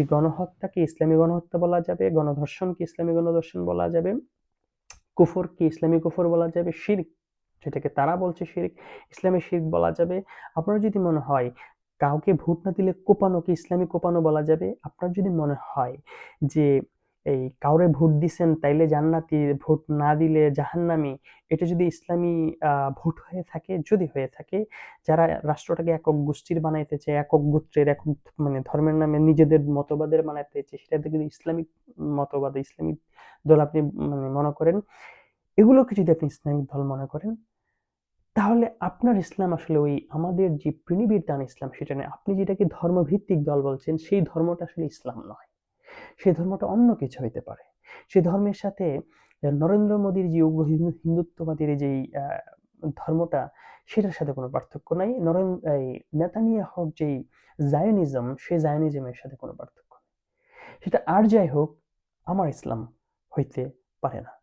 যে গণহত্যাকে ইসলামী গণহত্যা বলা যাবে, গণধর্ষণকে ইসলামী গণধর্ষণ বলা যাবে, কুফরকে ইসলামী কুফর বলা যাবে শির যেটাকে তারা বলছে শিরিক, ইসলামী শির বলা যাবে। আপনার যদি মনে হয় কাউকে ভোট না দিলে কোপানোকে ইসলামী কোপানো বলা যাবে, আপনার যদি মনে হয় যে এই কাউরে ভোট দিছেন তাইলে জান্নাতি ভোট না দিলে জাহান্নামি, এটা যদি ইসলামী ভোট হয়ে থাকে, যদি হয়ে থাকে, যারা রাষ্ট্রটাকে একক গোষ্ঠীর বানাইতে চায়, একক গোত্রের, একক মানে ধর্মের নামে নিজেদের মতবাদের বানাইতে চায় সেটাকে যদি ইসলামিক মতবাদ, ইসলামিক দল আপনি মানে মনে করেন, এগুলোকে যদি আপনি ইসলামিক দল মনে করেন, তাহলে আপনার ইসলাম আসলে ওই আমাদের যে প্রিনিবিধান ইসলাম, সেটা নয়। আপনি যেটাকে ধর্মভিত্তিক দল বলছেন, সেই ধর্মটা আসলে ইসলাম নয়। সেই ধর্মটা অন্য কিছু হইতে পারে। সে ধর্মের সাথে নরেন্দ্র মোদীর যে উগ্র হিন্দুত্ববাদীর যেই ধর্মটা, সেটার সাথে কোনো পার্থক্য নাই। নরেন্দ্র এই নেতানিয়াহর যেই জায়নিজম সেই জায়নিজমের সাথে কোনো পার্থক্য নেই। সেটা আর যাই হোক, আমার ইসলাম হইতে পারে না।